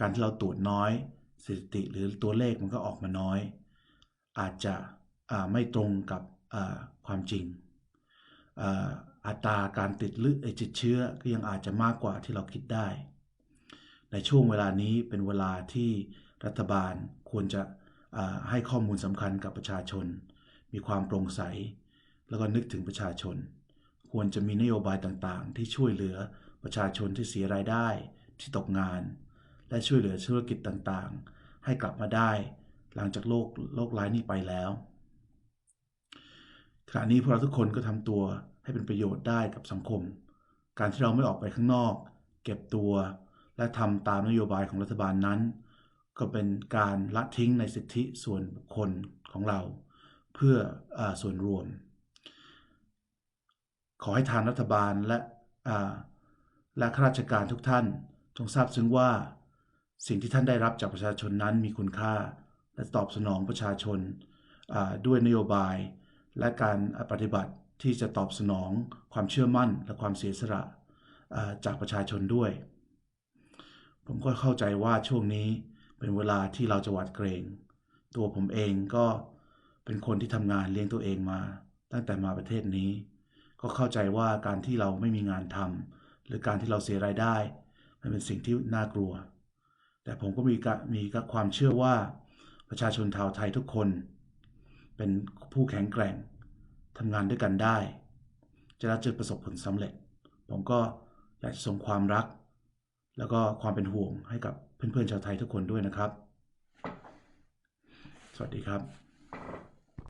การที่เราตรวจน้อยสถิติหรือตัวเลขมันก็ออกมาน้อย อาจจะไม่ตรงกับความจริงอัตราการติดหรือติดเชื้อก็ยังอาจจะมากกว่าที่เราคิดได้ ในช่วงเวลานี้เป็นเวลาที่รัฐบาลควรจะให้ข้อมูลสำคัญกับประชาชน มีความโปร่งใส แล้วก็นึกถึงประชาชน ควรจะมีนโยบายต่างๆ ที่ช่วยเหลือประชาชนที่เสียรายได้ที่ตกงาน และช่วยเหลือธุรกิจต่างๆ ให้กลับมาได้ หลังจากโลกโลกร้ายนี้ไปแล้วขณะนี้พวกเราทุกคนก็ทำตัวให้เป็นประโยชน์ได้กับสังคม การที่เราไม่ออกไปข้างนอก เก็บตัว และทำตามนโยบายของรัฐบาลนั้น ก็เป็นการละทิ้งในสิทธิส่วนบุคคลของเรา เพื่ออส่วนรวม ขอให้ทางรัฐบาลและและข้าราชการทุกท่าน จงทราบซึ้งว่า สิ่งที่ท่านได้รับจากประชาชนนั้นมีคุณค่า และตอบสนองประชาชนด้วยนโยบาย และการปฏิบัติที่จะตอบสนองความเชื่อมั่นและความเสียสละจากประชาชนด้วย ผมก็เข้าใจว่าช่วงนี้เป็นเวลาที่เราจะหวาดเกรง ตัวผมเองก็เป็นคนที่ทำงานเลี้ยงตัวเองมา ตั้งแต่มาประเทศนี้ ก็เข้าใจว่าการที่เราไม่มีงานทำหรือการที่เราเสียรายได้ มันเป็นสิ่งที่น่ากลัว แต่ผมก็มีมีความเชื่อว่าประชาชนชาวไทยทุกคน เป็นผู้แข็งแกร่งทำงานด้วยกันได้ จะได้จอประสบผลสำเร็จ ผมก็อยากจะส่งความรัก แล้วก็ความเป็นห่วงให้กับเพื่อนๆชาวไทยทุกคนด้วยนะครับ สวัสดีครับ